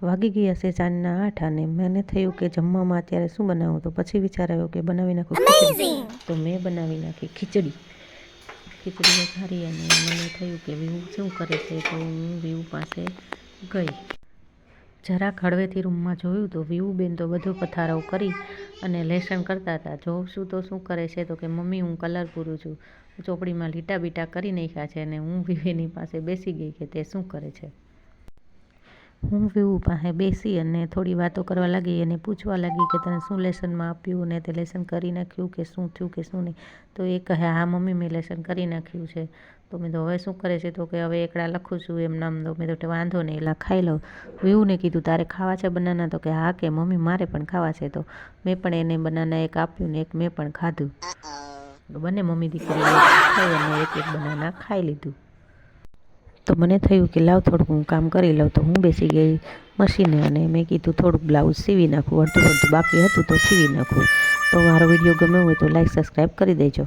વાગી ગયા છે સાંજના આઠ અને મને થયું કે જમવામાં અત્યારે શું બનાવું? તો પછી વિચાર આવ્યો કે બનાવી નાખું ખીચડી. તો મેં બનાવી નાખી ખીચડી. ખીચડીને ખારી અને મને થયું કે વિવું શું કરે છે તો હું વિવું પાસે ગઈ. જરાક હળવેથી રૂમમાં જોયું તો વિવુબેન તો બધો પથારાઓ કરી અને લેસન કરતા હતા. જોઉં છું તો શું કરે છે તો કે મમ્મી હું કલર પૂરું છું. ચોપડીમાં લીટા બીટા કરી નાખ્યા છે અને હું વિવેની પાસે બેસી ગઈ કે તે શું કરે છે? હું વ્યૂ પાસે બેસી અને થોડી વાતો કરવા લાગી અને પૂછવા લાગી કે તને શું લેસનમાં આપ્યું ને તે લેસન કરી નાખ્યું કે શું થયું કે શું નહીં? તો એ કહે, હા, મમ્મી, મેં લેસન કરી નાખ્યું છે. તો મેં તો હવે શું કરે છે? તો કે, હવે એકડા લખું છું એમ નામ તો મેં તો વાંધો નહીં એલા ખાઈ લઉં. વ્યૂને કીધું, તારે ખાવા છે બનાના? તો કે, હા, કે મમ્મી, મારે પણ ખાવા છે. તો મેં પણ એને બનાના એક આપ્યું ને એક મેં પણ ખાધું. બંને મમ્મી દીકરી ખાઈ એક એક બનાના ખાઈ લીધું. તો મને થયું કે લાવ થોડુંક હું કામ કરી લઉં. તો હું બેસી ગઈ મશીને અને મેં કીધું થોડુંક બ્લાઉઝ સીવી નાખું. અડધું અડધું બાકી હતું તો સીવી નાખું. તો મારો વીડિયો ગમ્યો હોય તો લાઈક, સબસ્ક્રાઈબ કરી દેજો.